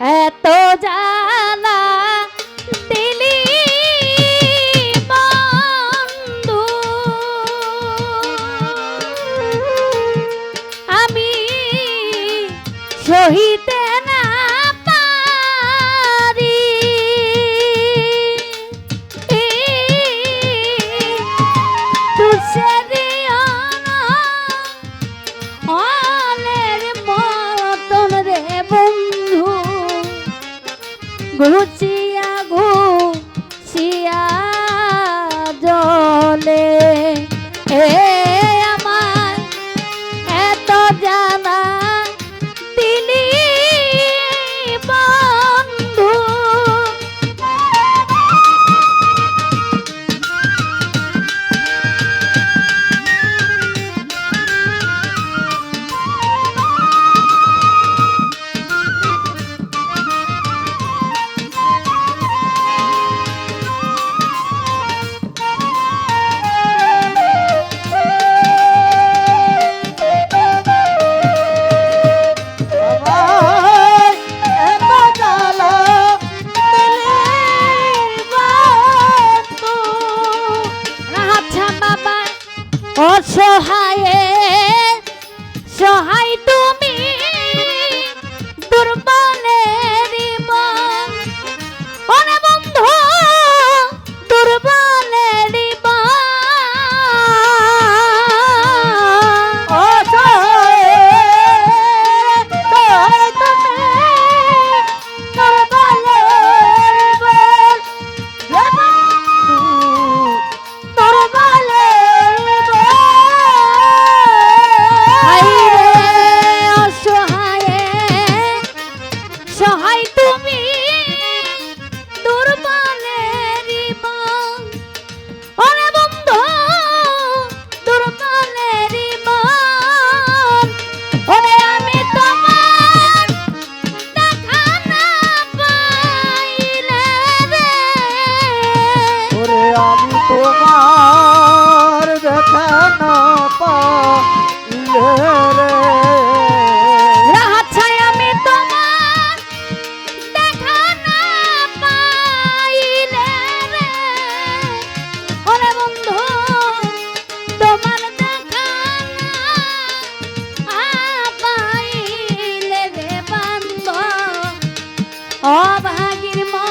এত জানা দিলি বন্ধু। আমি শহীদে গুরুজি তুমি দুর্বলের ওরে বন্ধু দুর্বলের ওরে আমি তোমার দেখা না পাইলে ওরে আমি তোমার দেখা না পাইলে আগের মা